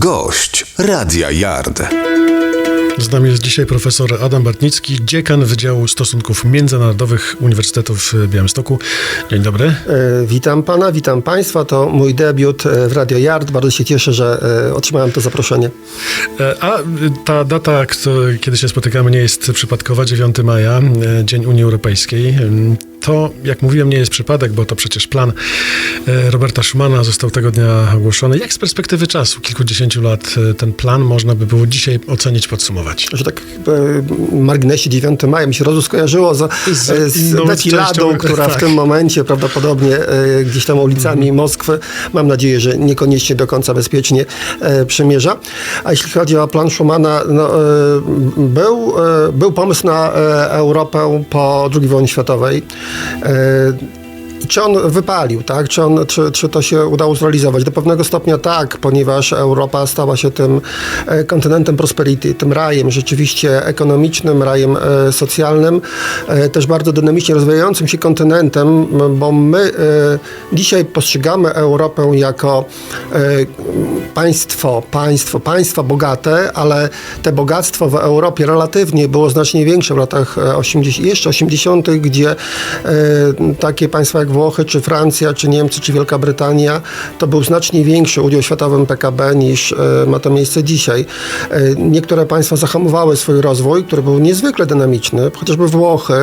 Gość Radia Yard. Z nami jest dzisiaj profesor Adam Bartnicki, dziekan Wydziału Stosunków Międzynarodowych Uniwersytetu w Białymstoku. Dzień dobry. E, Witam pana, witam państwa. To mój debiut e, w Radio Yard. Bardzo się cieszę, że e, otrzymałem to zaproszenie. E, A y, ta data, kto- kiedy się spotykamy, nie jest przypadkowa, 9 maja, e, Dzień Unii Europejskiej. To, jak mówiłem, nie jest przypadek, bo to przecież plan e, Roberta Schumana został tego dnia ogłoszony. Jak z perspektywy czasu, kilkudziesięciu lat, e, ten plan można by było dzisiaj ocenić, podsumować? Że tak e, marginesie 9 maja mi się rozu skojarzyło z, Z z defiladą, która w tak. tym momencie prawdopodobnie gdzieś tam ulicami Moskwy, mam nadzieję, że niekoniecznie do końca bezpiecznie przemierza. A jeśli chodzi o plan Schumana, no, był, był pomysł na Europę po II wojnie światowej. 呃 Czy on wypalił, tak? Czy, on, czy, czy to się udało zrealizować? Do pewnego stopnia tak, ponieważ Europa stała się tym e, kontynentem prosperity, tym rajem rzeczywiście ekonomicznym, rajem e, socjalnym, e, też bardzo dynamicznie rozwijającym się kontynentem, bo my dzisiaj postrzegamy Europę jako państwo, państwo, państwa bogate, ale te bogactwo w Europie relatywnie było znacznie większe w latach e, 80, jeszcze 80., gdzie takie państwa jak Włochy, czy Francja, czy Niemcy, czy Wielka Brytania, to był znacznie większy udział w światowym PKB niż e, ma to miejsce dzisiaj. E, niektóre państwa zahamowały swój rozwój, który był niezwykle dynamiczny, chociażby Włochy,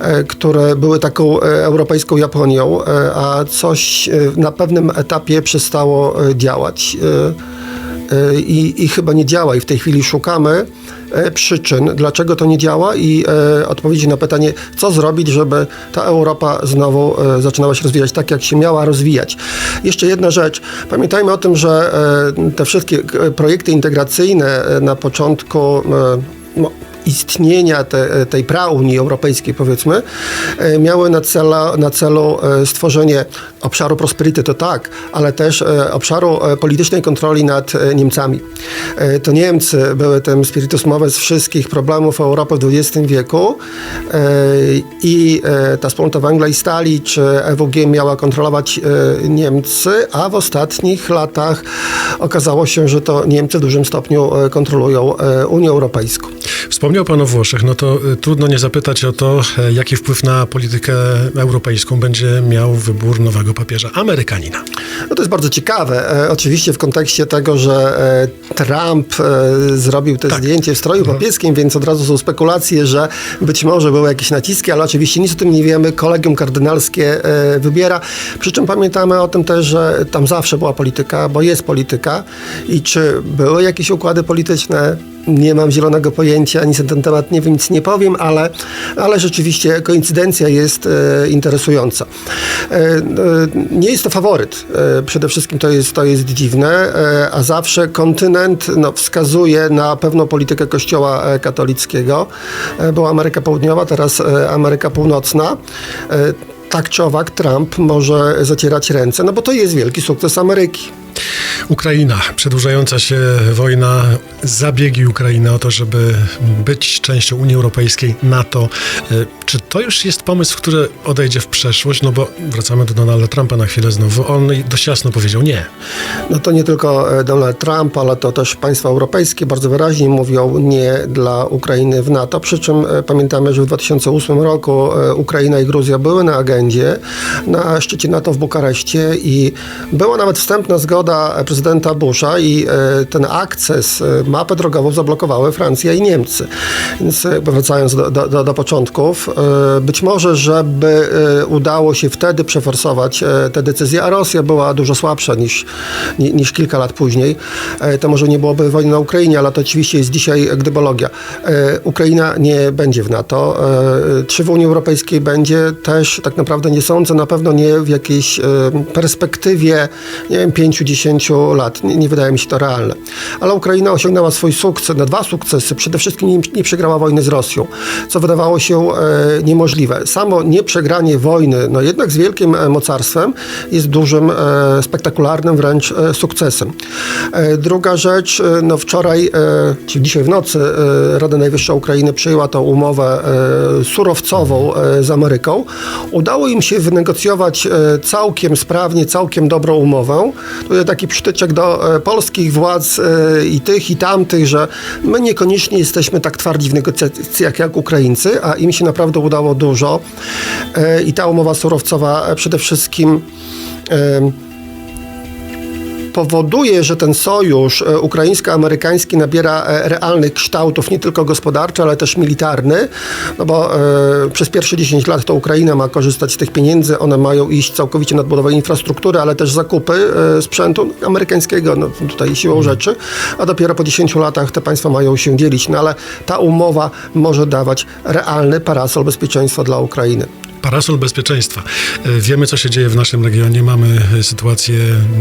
e, które były taką europejską Japonią, a coś na pewnym etapie przestało działać. E, I, I chyba nie działa i w tej chwili szukamy e, przyczyn, dlaczego to nie działa i e, odpowiedzi na pytanie, co zrobić, żeby ta Europa znowu zaczynała się rozwijać tak, jak się miała rozwijać. Jeszcze jedna rzecz. Pamiętajmy o tym, że te wszystkie projekty integracyjne na początku no, istnienia te, tej praunii europejskiej, powiedzmy, e, miały na, cela, na celu e, stworzenie obszaru prosperity, to tak, ale też e, obszaru politycznej kontroli nad Niemcami. To Niemcy były tym spiritus movens wszystkich problemów Europy w XX wieku i ta wspólnota węgla i stali, czy EWG miała kontrolować Niemcy, a w ostatnich latach okazało się, że to Niemcy w dużym stopniu kontrolują Unię Europejską. Wspomniał Pan o Włoszech, no to y, trudno nie zapytać o to, e, jaki wpływ na politykę europejską będzie miał wybór nowego papieża Amerykanina. No to jest bardzo ciekawe. E, oczywiście w kontekście tego, że e, Trump zrobił te zdjęcie w stroju papieskim, więc od razu są spekulacje, że być może były jakieś naciski, ale oczywiście nic o tym nie wiemy. Kolegium kardynalskie wybiera. Przy czym pamiętamy o tym też, że tam zawsze była polityka, bo jest polityka i czy były jakieś układy polityczne, nie mam zielonego pojęcia, nic na ten temat nie wiem, nic nie powiem, ale, ale rzeczywiście koincydencja jest e, interesująca. E, e, nie jest to faworyt. E, przede wszystkim to jest, to jest dziwne, e, a zawsze kontynent no, wskazuje na pewną politykę Kościoła e, katolickiego. Była Ameryka Południowa, teraz Ameryka Północna. Tak czy owak Trump może zacierać ręce, no bo to jest wielki sukces Ameryki. Ukraina, przedłużająca się wojna, zabiegi Ukrainy o to, żeby być częścią Unii Europejskiej, NATO. Y, Czy to już jest pomysł, który odejdzie w przeszłość? No bo wracamy do Donalda Trumpa na chwilę znowu. On dość jasno powiedział nie. No to nie tylko e, Donald Trump, ale to też państwa europejskie bardzo wyraźnie mówią nie dla Ukrainy w NATO. Przy czym e, pamiętamy, że w 2008 roku e, Ukraina i Gruzja były na agendzie na szczycie NATO w Bukareszcie i była nawet wstępna zgoda prezydenta Busha i e, ten akces, e, mapę drogową zablokowały Francja i Niemcy. Więc jakby wracając do, do, do, początków, e, być może, żeby e, udało się wtedy przeforsować e, te decyzje, a Rosja była dużo słabsza niż, ni- niż kilka lat później, e, to może nie byłoby wojny na Ukrainie, ale to oczywiście jest dzisiaj gdybologia. E, Ukraina nie będzie w NATO. E, Czy w Unii Europejskiej będzie? Też tak naprawdę nie sądzę, na pewno nie w jakiejś e, perspektywie, nie wiem, 5-10 lat. Nie, nie wydaje mi się to realne. Ale Ukraina osiągnęła swój sukces, na dwa sukcesy. Przede wszystkim nie, nie przegrała wojny z Rosją, co wydawało się e, niemożliwe. Samo nieprzegranie wojny, no jednak z wielkim e, mocarstwem, jest dużym, e, spektakularnym wręcz e, sukcesem. E, druga rzecz, e, no wczoraj, czyli dzisiaj w nocy, Rada Najwyższa Ukrainy przyjęła tą umowę surowcową z Ameryką. Udało im się wynegocjować całkiem sprawnie, całkiem dobrą umowę. Tutaj taki przyty- do e, polskich władz e, i tych, i tamtych, że my niekoniecznie jesteśmy tak twardzi w negocjacjach jak Ukraińcy, a im się naprawdę udało dużo. E, I ta umowa surowcowa przede wszystkim powoduje, że ten sojusz e, ukraińsko-amerykański nabiera e, realnych kształtów, nie tylko gospodarczy, ale też militarny, no bo e, przez pierwsze 10 lat to Ukraina ma korzystać z tych pieniędzy, one mają iść całkowicie na odbudowę infrastruktury, ale też zakupy sprzętu amerykańskiego, no tutaj siłą rzeczy, a dopiero po 10 latach te państwa mają się dzielić, no ale ta umowa może dawać realny parasol bezpieczeństwa dla Ukrainy. Parasol bezpieczeństwa. E, Wiemy, co się dzieje w naszym regionie. Mamy e, sytuację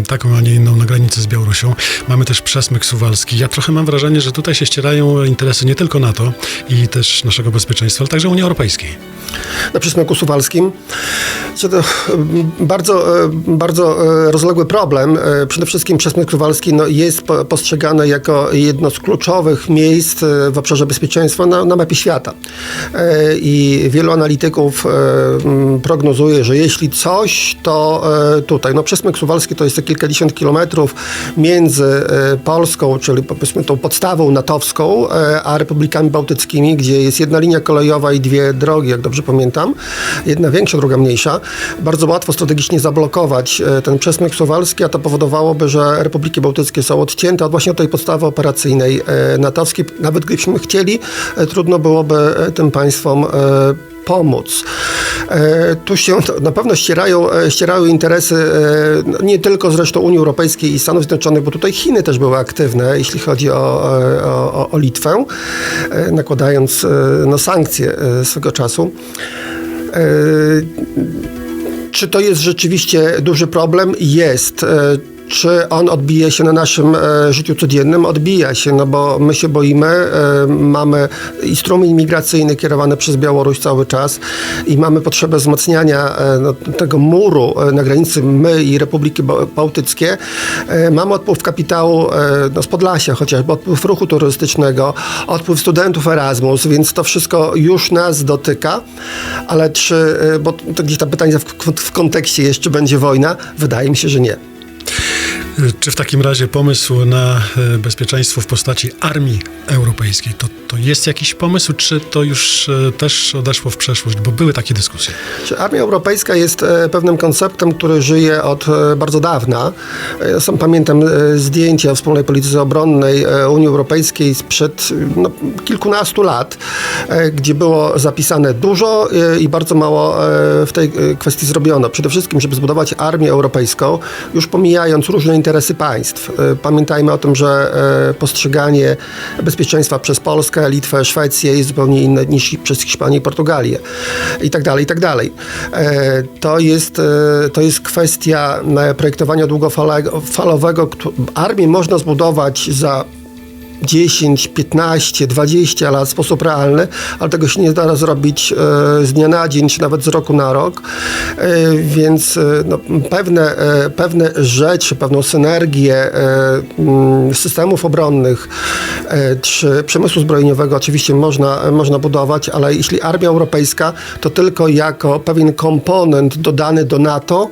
taką, a nie inną na granicy z Białorusią. Mamy też przesmyk suwalski. Ja trochę mam wrażenie, że tutaj się ścierają interesy nie tylko NATO i też naszego bezpieczeństwa, ale także Unii Europejskiej. na przysmyku suwalskim. To bardzo, e, bardzo e, rozległy problem. Przede wszystkim przesmyk suwalski no, jest po- postrzegany jako jedno z kluczowych miejsc w obszarze bezpieczeństwa na, na mapie świata. I wielu analityków mm, prognozuje, że jeśli coś, to e, tutaj. No, przesmyk suwalski to jest kilkadziesiąt kilometrów między e, Polską, czyli powiedzmy tą podstawą natowską, e, a republikami bałtyckimi, gdzie jest jedna linia kolejowa i dwie drogi, jak dobrze pamiętam. Jedna większa, druga mniejsza. Bardzo łatwo strategicznie zablokować ten przesmyk suwalski, a to powodowałoby, że republiki bałtyckie są odcięte od właśnie tej podstawy operacyjnej natowskiej. Nawet gdybyśmy chcieli, trudno byłoby tym państwom pomóc. E, Tu się na pewno ścierają, e, ścierają interesy e, no, nie tylko zresztą Unii Europejskiej i Stanów Zjednoczonych, bo tutaj Chiny też były aktywne, jeśli chodzi o, o, o- Litwę, nakładając no, sankcje swego czasu. Czy to jest rzeczywiście duży problem? Jest. Czy on odbija się na naszym e, życiu codziennym? Odbija się, no bo my się boimy. E, mamy i strumień migracyjny kierowany przez Białoruś cały czas i mamy potrzebę wzmacniania e, no, tego muru e, na granicy my i Republiki Ba- Bałtyckie. E, mamy odpływ kapitału e, no, z Podlasia chociażby, odpływ ruchu turystycznego, odpływ studentów Erasmus, więc to wszystko już nas dotyka. Ale czy, bo to gdzieś tam pytanie w, w kontekście jeszcze będzie wojna? Wydaje mi się, że nie. Czy w takim razie pomysł na e, bezpieczeństwo w postaci armii europejskiej to, to jest jakiś pomysł, czy to już e, też odeszło w przeszłość? Bo były takie dyskusje. Armia Europejska jest e, pewnym konceptem, który żyje od bardzo dawna. Sam pamiętam zdjęcia o wspólnej polityce obronnej Unii Europejskiej sprzed no, kilkunastu lat, gdzie było zapisane dużo i bardzo mało w tej kwestii zrobiono. Przede wszystkim, żeby zbudować armię europejską, już pomijając różne interesy państw. E, Pamiętajmy o tym, że e, postrzeganie bezpieczeństwa przez Polskę, Litwę, Szwecję jest zupełnie inne niż przez Hiszpanię i Portugalię i tak dalej, i tak dalej. E, To jest, to jest kwestia projektowania długofalowego. Armię można zbudować za 10, 15, 20 lat w sposób realny, ale tego się nie da zrobić e, z dnia na dzień, czy nawet z roku na rok. E, więc e, no, pewne, pewne rzeczy, pewną synergię mm, systemów obronnych czy przemysłu zbrojeniowego oczywiście można, można budować, ale jeśli armia europejska, to tylko jako pewien komponent dodany do NATO,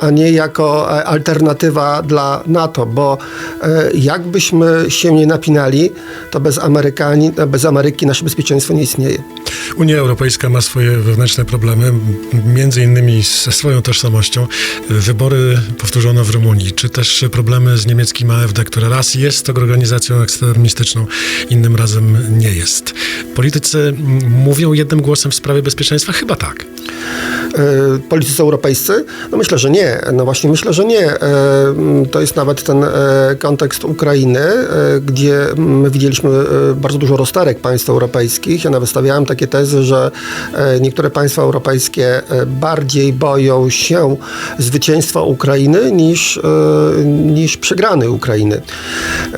a nie jako e, alternatywa dla NATO, bo e, jakbyśmy się nie napinali, to bez, Amerykani, bez Ameryki nasze bezpieczeństwo nie istnieje. Unia Europejska ma swoje wewnętrzne problemy, między innymi ze swoją tożsamością. Wybory powtórzono w Rumunii, czy też problemy z niemieckim AfD, które raz jest organizacją ekstremistyczną, innym razem nie jest. Politycy mówią jednym głosem w sprawie bezpieczeństwa? Chyba tak. E, politycy europejscy? No myślę, że nie. No właśnie myślę, że nie. E, To jest nawet ten e, kontekst Ukrainy, gdzie my widzieliśmy bardzo dużo rozterek państw europejskich. Ja nawet stawiałem takie tezy, że niektóre państwa europejskie bardziej boją się zwycięstwa Ukrainy niż, niż przegrany Ukrainy.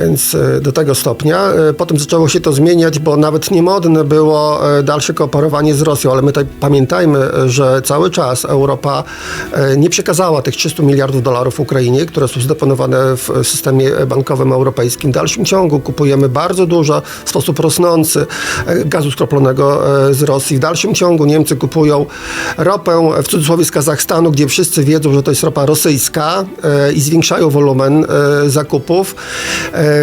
Więc do tego stopnia. Potem zaczęło się to zmieniać, bo nawet niemodne było dalsze kooperowanie z Rosją, ale my tutaj pamiętajmy, że cały czas Europa e, nie przekazała tych 300 miliardów dolarów Ukrainie, które są zdeponowane w systemie bankowym europejskim. W dalszym ciągu kupujemy bardzo dużo, w sposób rosnący e, gazu skroplonego e, z Rosji. W dalszym ciągu Niemcy kupują ropę, w cudzysłowie z Kazachstanu, gdzie wszyscy wiedzą, że to jest ropa rosyjska i zwiększają wolumen zakupów.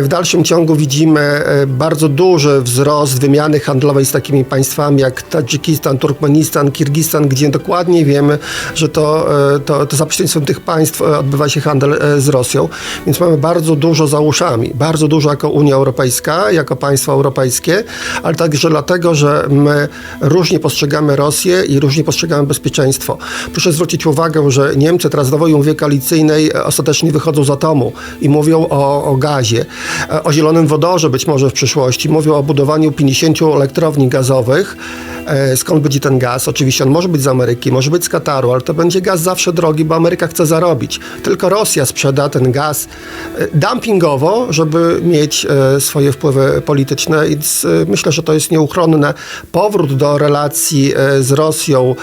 W dalszym ciągu widzimy bardzo duży wzrost wymiany handlowej z takimi państwami jak Tadżykistan, Turkmenistan, Kirgistan, gdzie dokładnie wiemy, że to, e, to, to za pośrednictwem tych państw e, odbywa się handel e, z Rosją. Więc mamy bardzo dużo za uszami. Bardzo dużo jako Unia Europejska, jako państwa europejskie, ale także dlatego, że my różnie postrzegamy Rosję i różnie postrzegamy bezpieczeństwo. Proszę zwrócić uwagę, że Niemcy teraz wojny mówię koalicyjnej ostatecznie wychodzą z atomu i mówią o, o gazie, o zielonym wodorze być może w przyszłości, mówią o budowaniu 50 elektrowni gazowych. Skąd będzie ten gaz? Oczywiście on może być z Ameryki, może być z Kataru, ale to będzie gaz zawsze drogi, bo Ameryka chce zarobić. Tylko Rosja sprzeda ten gaz e, dumpingowo, żeby mieć e, swoje wpływy polityczne, więc e, myślę, że to jest nieuchronne. Powrót do relacji z Rosją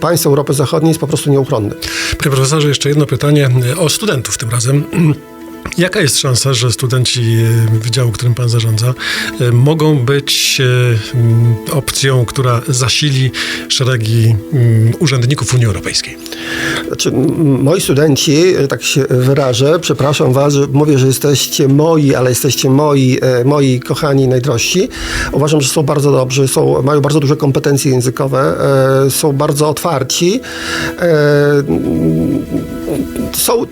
państw Europy Zachodniej jest po prostu nieuchronny. Panie profesorze, jeszcze jedno pytanie o studentów tym razem. Jaka jest szansa, że studenci e, wydziału, którym pan zarządza, e, mogą być e, opcją, która zasili szeregi mm, urzędników Unii Europejskiej? Znaczy, moi studenci, tak się wyrażę, przepraszam was, że mówię, że jesteście moi, ale jesteście moi, moi kochani, najdrożsi. Uważam, że są bardzo dobrzy, są, mają bardzo duże kompetencje językowe, są bardzo otwarci. Są...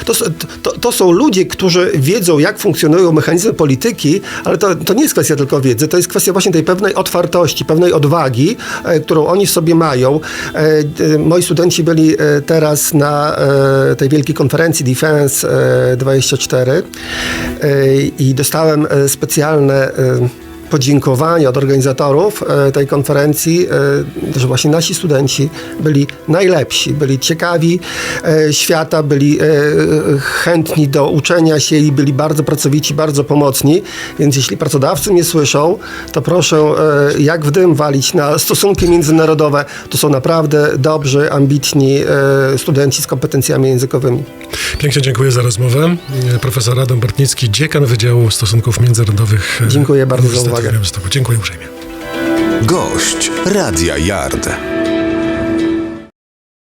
E, to, to, to są ludzie, którzy wiedzą, jak funkcjonują mechanizmy polityki, ale to, to nie jest kwestia tylko wiedzy, to jest kwestia właśnie tej pewnej otwartości, pewnej odwagi, e, którą oni w sobie mają. E, e, moi studenci byli e, teraz na e, tej wielkiej konferencji Defense e, 24 e, i dostałem e, specjalne e, podziękowania od organizatorów e, tej konferencji, e, że właśnie nasi studenci byli najlepsi, byli ciekawi e, świata, byli chętni do uczenia się i byli bardzo pracowici, bardzo pomocni. Więc jeśli pracodawcy nie słyszą, to proszę jak w dym walić na stosunki międzynarodowe. To są naprawdę dobrzy, ambitni studenci z kompetencjami językowymi. Pięknie dziękuję za rozmowę. E, Profesor Adam Bartnicki, dziekan Wydziału Stosunków Międzynarodowych. Dziękuję bardzo za uwagę. Dziękuję uprzejmie. Gość Radia Yard.